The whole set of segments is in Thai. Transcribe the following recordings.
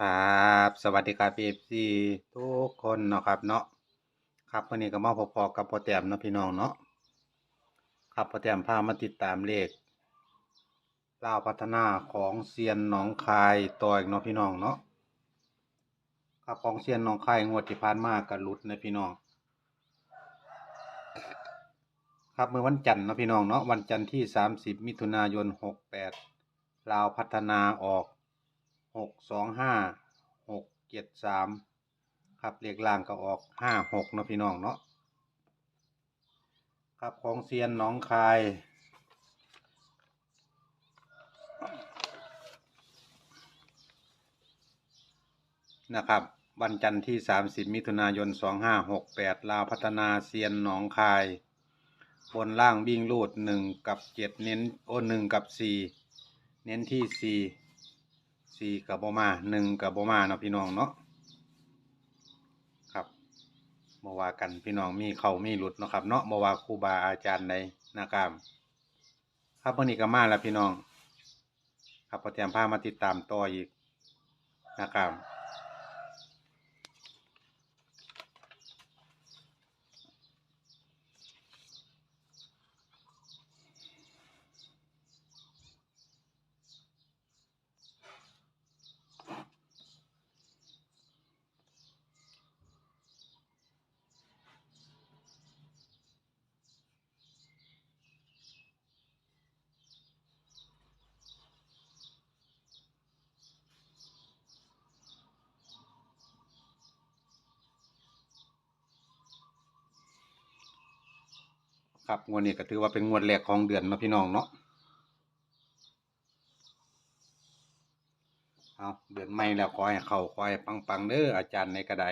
ครับ สวัสดีครับพีเอฟซีทุกคนเนาะครับเนาะครับวันนี้ก็มาพอๆกับพอแต้มเนาะพี่น้องเนาะครับพอแต้มพามาติดตามเลขลาวพัฒนาของเซียนหนองคายต่ออีกเนาะพี่น้องเนาะครับของเซียนหนองคายงวดที่ผ่านมาก็หลุดนะพี่น้องครับเมื่อวันจันทร์เนาะพี่น้องเนาะวันจันทร์ที่ 30 มิถุนายน 68ลาวพัฒนาออก 625 673ครับเลขล่างก็ออก56เนาะพี่น้องเนาะครับของเซียนหน้องคาย นะครับ วันจันทร์ที่ 30 มิถุนายน 2568 ลาวพัฒนาเซียนหนองคาย บนล่างวิ่งรูดหนึ่งกับเจ็ดเน้นโอ้หนึ่งกับสี่เน้นที่สี่ สี่กับบมาหนึ่งกับบมาเนาะพี่น้องเนาะครับบว่ากันพี่น้องมีเขามีหลุดเนาะครับเนาะบว่าครูบาอาจารย์ในนะครับครับวันนี้ก็มาแล้วพี่น้อง ครับพอเตรียมพามาติดตามต่ออีกนะครับ ครับงวดนี้ก็ถือว่าเป็นงวดแรกของเดือนนาะพี่น้องเนาะเอาเดือนใหม่แล้วขอให้เข้าขอให้ปังๆเด้ออาจารย์ในกระได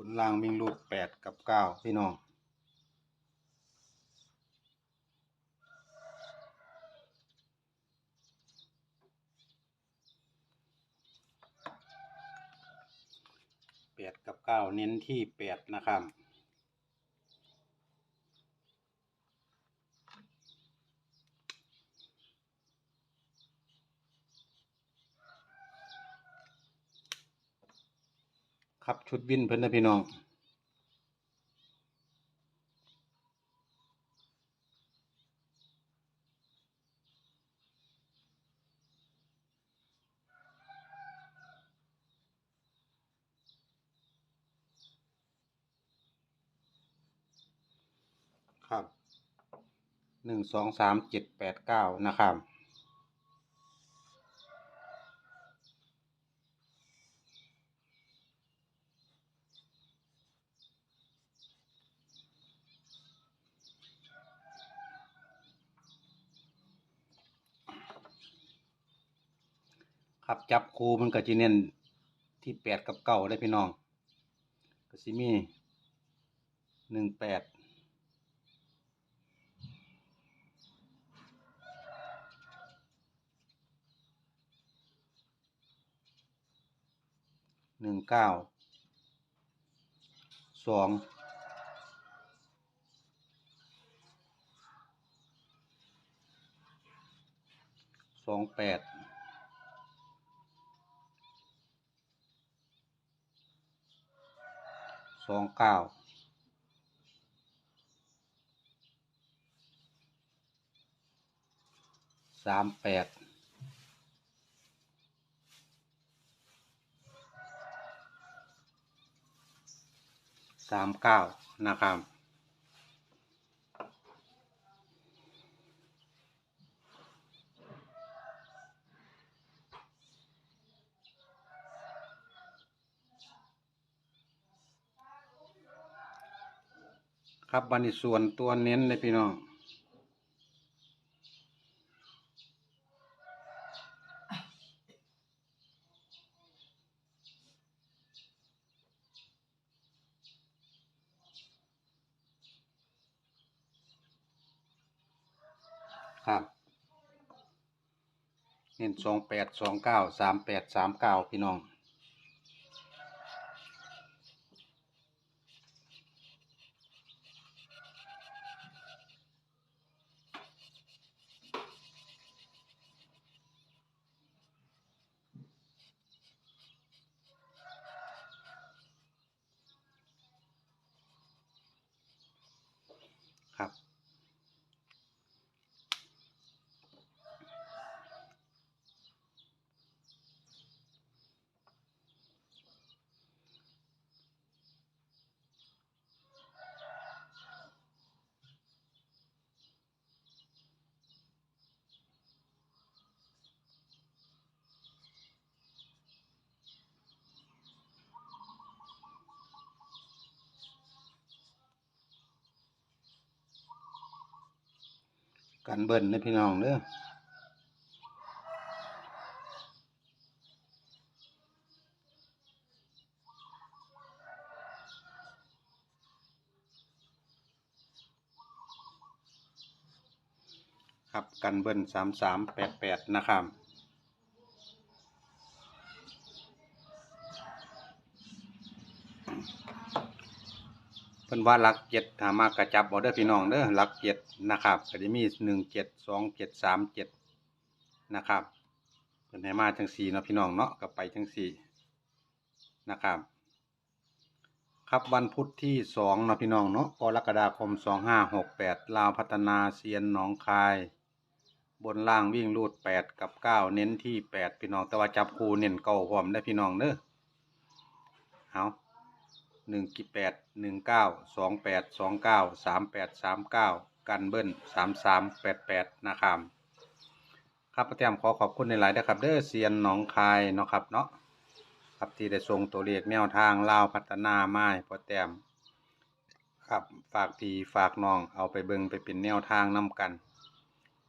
ครับคุณล่างวิ่งลูกแปดกับเก้าพี่น้องแปดกับเก้าเน้นที่แปดนะครับ ครับชุดวินเพิ่นนะพี่น้องครับหนึ่งสองสามเจ็ดแปดเก้านะครับับจับครูมันก็จะเน้นที่แปดกับเก้าได้พี่น้องก็สิมีหนึ่งแปดหนึ่งเก้าสองสองแปด องเก้าสามแปดสามเก้านะครับ ครับบันนี้ส่วนตัวเน้นเลยพี่น้อง ครับ เน้นสองแปดสองเก้าสามแปดสามเก้าพี่น้อง ครับ กันเบิ้ลนะพี่น้องเด้อครับกันเบิ้ลสามสามแปดแปดนะครับ พิ่นว่าหลักเจ็ดถามากระจับเอาเด้อพี่น้องเด้อหลักเจ็ดนะครับก็จะมีหนึ่งเจ็ดสองเจ็ดสามเจ็ดนะครับเพิ่นให้มาจังสี่เนาะพี่น้องเนาะก็ไปจังสี่นะครับ ครับวันพุธที่สองเนาะพี่น้องเนาะกรกฎาคมสองห้าหกแปดลาวพัฒนาเซียนหนองคาย บนล่างวิ่งรูดแปดกับเก้าเน้นที่แปดพี่น้องแต่ว่าจับคูเน้นเก้าพร้อมได้พี่น้องเด้อเอา หนึ่งกี่แปดหนึ่งเก้าสองแปดสองเก้าสามแปดสามเก้ากันเบิ้ลสามสามแปดแปดนะครับครับประเตมขอขอบคุณในหลายนะครับ เด้อเซียนหนองคายเนาะครับเนาะครับที่ได้ส่งตัวเลขแนวทางลาวพัฒนาไมาให้พอแต้มครับฝากพี่ฝากน้องเอาไปเบิ่งไปเป็นแนวทางนํกัน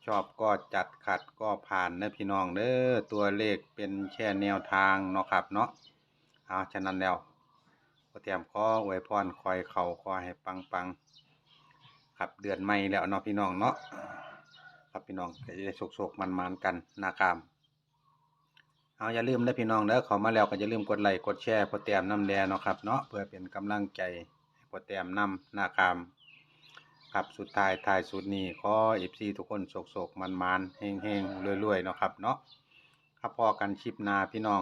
ชอบก็จัดขัดก็ผ่านนะพี่น้องเด้อตัวเลขเป็นแค่แนวทางเนาะครับเนาะเอาฉะนั้นแล้ว พอเตรียมขออวยพรคอยเข่าคอยให้ปังปังๆครับเดือนใหม่แล้วเนาะพี่น้องเนาะครับพี่น้องก็จะได้โศกๆมันๆกันนะครับเอาอย่าลืมนะพี่น้องเด้อเขามาแล้วก็อย่าลืมกดไลค์กดแชร์พอเตรียมน้ำแดงเนาะครับเนาะเพื่อเป็นกำลังใจพอเตรียมน้ำนะครับครับสุดท้ายท้ายสุดนี้ขอเอฟซีทุกคนโศกโศกมันมันเฮงเฮงรวยๆเนาะครับเนาะครับพอกันคลิปนาพี่น้อง